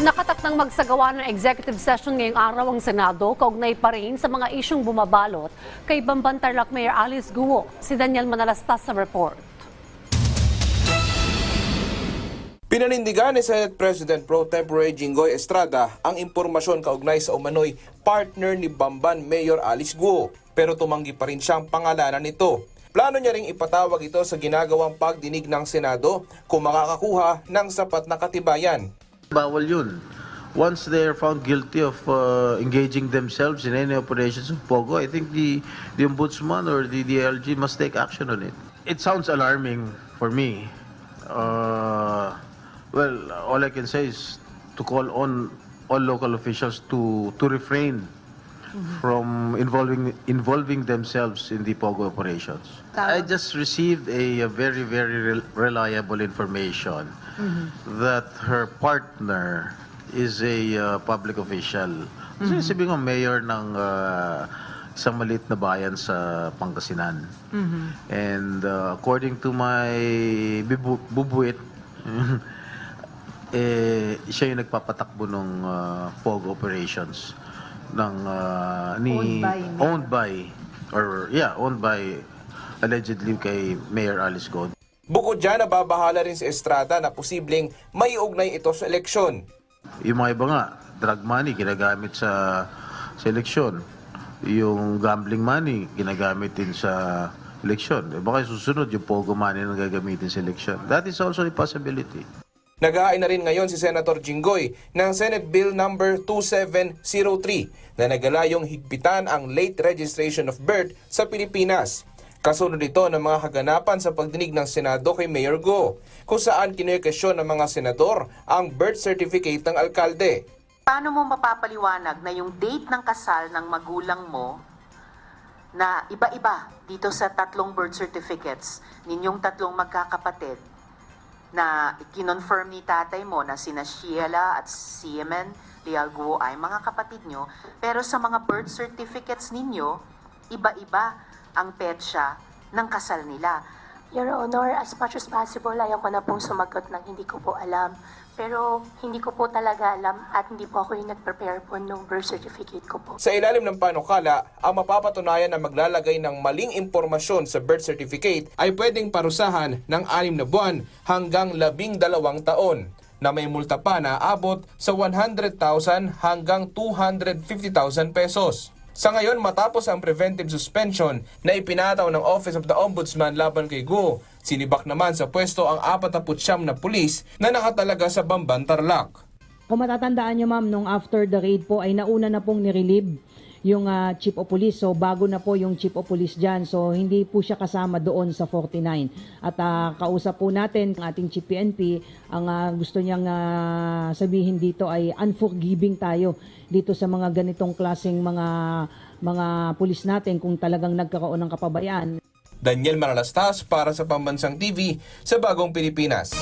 Nakatakdang magsagawa ng executive session ngayong araw ang Senado kaugnay pa rin sa mga isyong bumabalot kay Bamban Tarlac Mayor Alice Guo. Si Daniel Manalastas sa report. Pinanindigan ni Senate President Pro Tempore Jinggoy Estrada ang impormasyon kaugnay sa umano'y partner ni Bamban Mayor Alice Guo pero tumanggi pa rin siyang pangalanan nito. Plano niya ring ipatawag ito sa ginagawang pagdinig ng Senado kung makakakuha ng sapat na katibayan. Bawal yun. Once they are found guilty of uh, engaging themselves in any operations of POGO, I think the, the Ombudsman or the DLG must take action on it. It sounds alarming for me. Uh, well, all I can say is to call on all local officials to, to refrain from involving involving themselves in the POGO operations. I just received a, a very very rel- reliable information that her partner is a uh, public official. So sabi ko mayor ng uh, isang maliit na bayan sa Pangasinan. And uh, according to my bibu- bubuit eh, siya yung nagpapatakbo ng uh, POG operations ng uh, ni Owned by owned by or yeah owned by allegedly kay Mayor Alice God. Bukod dyan, nababahala rin si Estrada na posibleng may ugnay ito sa eleksyon. Yung mga iba nga, drug money ginagamit sa sa eleksyon. Yung gambling money ginagamit din sa eleksyon. Eh, baka susunod yung pogo money na gagamitin sa eleksyon. That is also a possibility. Naghahain na rin ngayon si Senator Jinggoy ng Senate Bill number 2703 na nagalayong higpitan ang late registration of birth sa Pilipinas. Kasunod ito ng mga kaganapan sa pagdinig ng Senado kay Mayor Go, kung saan kinuwekasyon ng mga senador ang birth certificate ng alkalde. Paano mo mapapaliwanag na yung date ng kasal ng magulang mo na iba-iba dito sa tatlong birth certificates ninyong tatlong magkakapatid na kinonfirm ni tatay mo na sina Sheila at Siemen Lialguo ay mga kapatid nyo, pero sa mga birth certificates ninyo, iba-iba ang petsa ng kasal nila. Your Honor, as much as possible, ayaw ko na pong sumagot ng hindi ko po alam. Pero hindi ko po talaga alam at hindi po ako yung nag-prepare po ng birth certificate ko po. Sa ilalim ng panukala, ang mapapatunayan na maglalagay ng maling impormasyon sa birth certificate ay pwedeng parusahan ng anim na buwan hanggang labing dalawang taon na may multa pa na abot sa 100,000 hanggang 250,000 pesos. Sa ngayon, matapos ang preventive suspension na ipinataw ng Office of the Ombudsman laban kay Go, sinibak naman sa pwesto ang 49 na pulis na nakatalaga sa Bamban Tarlac. Kung matatandaan nyo ma'am, nung after the raid po ay nauna na pong nirelieve yung ah, chief of police. So bago na po yung chief of police dyan. So hindi po siya kasama doon sa 49. At ah, kausap po natin ang ating chief PNP. Ang ah, gusto niyang ah, sabihin dito ay unforgiving tayo dito sa mga ganitong klaseng mga mga pulis natin kung talagang nagkaroon ng kapabayaan. Daniel Manalastas para sa Pambansang TV sa Bagong Pilipinas.